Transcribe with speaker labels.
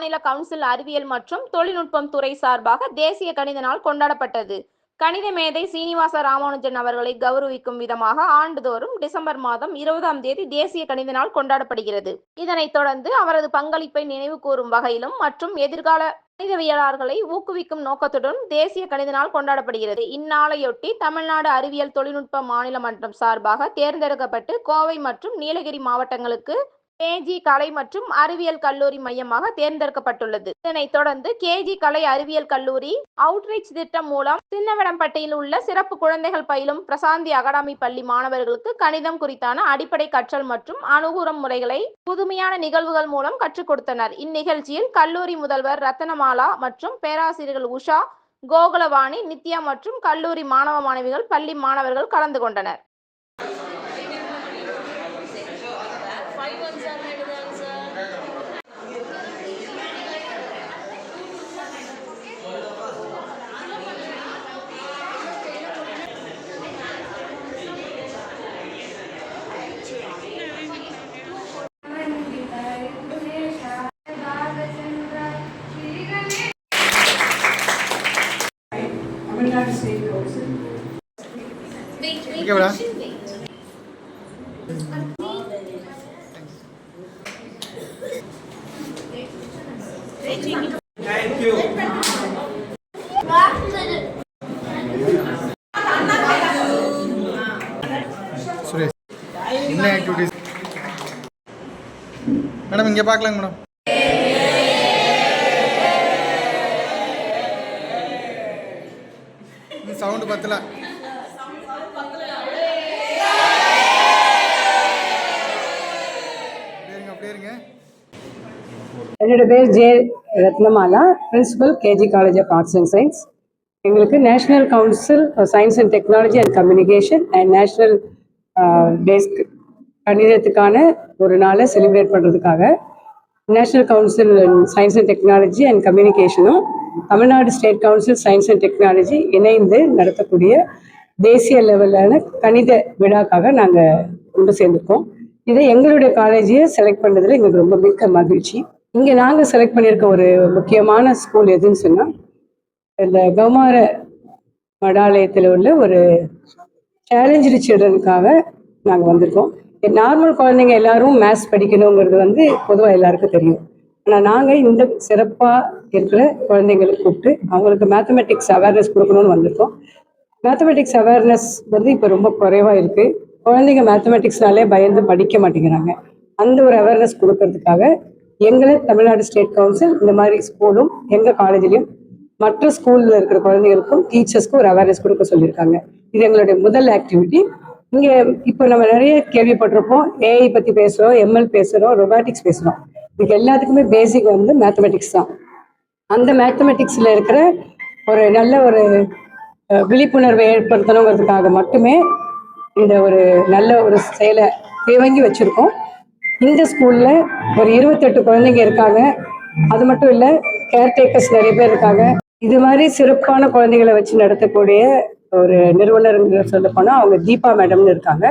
Speaker 1: மாநில கவுன்சில் அறிவியல் மற்றும் தொழில்நுட்பம் துறை சார்பாக தேசிய கணித நாள் கொண்டாடப்பட்டது. கணித மேதை சீனிவாச ராமானுஜன் அவர்களை கௌரவிக்கும் விதமாக ஆண்டுதோறும் டிசம்பர் மாதம் இருபதாம் தேதி தேசிய கணித நாள் கொண்டாடப்படுகிறது. இதனைத் தொடர்ந்து அவரது பங்களிப்பை நினைவு கூறும் வகையிலும் மற்றும் எதிர்கால கணிதவியலாளர்களை ஊக்குவிக்கும் நோக்கத்துடன் தேசிய கணித நாள் கொண்டாடப்படுகிறது. இந்நாளையொட்டி தமிழ்நாடு அறிவியல் தொழில்நுட்ப மாநில மன்றம் சார்பாக தேர்ந்தெடுக்கப்பட்டு கோவை மற்றும் நீலகிரி மாவட்டங்களுக்கு கேஜி கலை மற்றும் அறிவியல் கல்லூரி மையமாக தேர்ந்தெடுக்கப்பட்டுள்ளது. இதனைத் தொடர்ந்து கேஜி கலை அறிவியல் கல்லூரி அவுட்ரீச் திட்டம் மூலம் சின்னவடம்பட்டியில் உள்ள சிறப்பு குழந்தைகள் பயிலும் பிரசாந்தி அகாடமி பள்ளி மாணவர்களுக்கு கணிதம் குறித்தான அடிப்படை கற்றல் மற்றும் அணுகுரம் முறைகளை புதுமையான நிகழ்வுகள் மூலம் கற்றுக் கொடுத்தனர். இந்நிகழ்ச்சியில் கல்லூரி முதல்வர் ரத்தனமாலா மற்றும் பேராசிரியர்கள் உஷா கோகுலவாணி நித்யா மற்றும் கல்லூரி மாணவ மாணவிகள் பள்ளி மாணவர்கள் கலந்து கொண்டனர்.
Speaker 2: தமிழ்நாடு ஸ்டேட் கவுன்சில்
Speaker 3: ஓகேவாடா சுரேஷ் என்ன ஆக்டிவிட்டிஸ் மேடம் இங்கே பார்க்கலாங்க மேடம் சவுண்டு பத்தல.
Speaker 2: என்னோட பேர் J Ratnamala principal KG college of arts and science எங்களுக்கு national council science and technology and communication and national desk கணிதத்துக்கான ஒரு நாளை செலிப்ரேட் பண்ணுறதுக்காக national council science and technology and கம்யூனிகேஷனும் Tamil Nadu state council science and technology இணைந்து நடத்தக்கூடிய தேசிய லெவலான கணித விழாக்காக நாங்கள் கொண்டு சேர்ந்துருக்கோம். இதை எங்களுடைய காலேஜையே செலக்ட் பண்ணதில் எங்களுக்கு ரொம்ப மிக்க மகிழ்ச்சி. இங்கே நாங்கள் செலக்ட் பண்ணியிருக்க ஒரு முக்கியமான ஸ்கூல் எதுன்னு சொன்னால் இந்த கௌமார மடாலயத்தில் உள்ள ஒரு சேலஞ்சு சில்ட்ரனுக்காக நாங்கள் வந்திருக்கோம். நார்மல் குழந்தைங்க எல்லாரும் மேத்ஸ் படிக்கணுங்கிறது வந்து பொதுவாக எல்லாருக்கும் தெரியும். ஆனால் நாங்கள் இந்த சிறப்பாக இருக்கிற குழந்தைங்களுக்கு கூப்பிட்டு அவங்களுக்கு மேத்தமெட்டிக்ஸ் அவேர்னஸ் கொடுக்கணும்னு வந்திருக்கோம். மேத்தமெட்டிக்ஸ் அவேர்னஸ் வந்து இப்போ ரொம்ப குறைவாக இருக்குது குழந்தைங்க மேத்தமெட்டிக்ஸ்னாலே பயந்து படிக்க மாட்டேங்கிறாங்க. அந்த ஒரு அவேர்னஸ் கொடுக்கறதுக்காக எங்களை தமிழ்நாடு ஸ்டேட் கவுன்சில் இந்த மாதிரி ஸ்கூலும் எங்கள் காலேஜ்லேயும் மற்ற ஸ்கூலில் இருக்கிற குழந்தைகளுக்கும் டீச்சர்ஸ்க்கும் ஒரு அவேர்னஸ் கொடுக்க சொல்லியிருக்காங்க. இது எங்களுடைய முதல் ஆக்டிவிட்டி இங்கே இப்போ நம்ம நிறைய கேள்விப்பட்டிருப்போம். ஏஐ பற்றி பேசுகிறோம் எம்எல் பேசுகிறோம் ரொபாட்டிக்ஸ் பேசுகிறோம் இதுக்கு எல்லாத்துக்குமே பேசிக் வந்து மேத்தமெட்டிக்ஸ் தான். அந்த மேத்தமெட்டிக்ஸில் இருக்கிற ஒரு நல்ல ஒரு விழிப்புணர்வை ஏற்படுத்தணுங்கிறதுக்காக மட்டுமே இந்த ஒரு நல்ல ஒரு செயலை தேவங்கி வச்சுருக்கோம். இந்த ஸ்கூலில் ஒரு இருபத்தெட்டு குழந்தைங்க இருக்காங்க. அது மட்டும் இல்லை கேர்டேக்கர்ஸ் நிறைய பேர் இருக்காங்க. இது மாதிரி சிறப்பான குழந்தைகளை வச்சு நடத்தக்கூடிய ஒரு நிறுவனர் சொல்ல போனால் அவங்க தீபா மேடம்னு இருக்காங்க.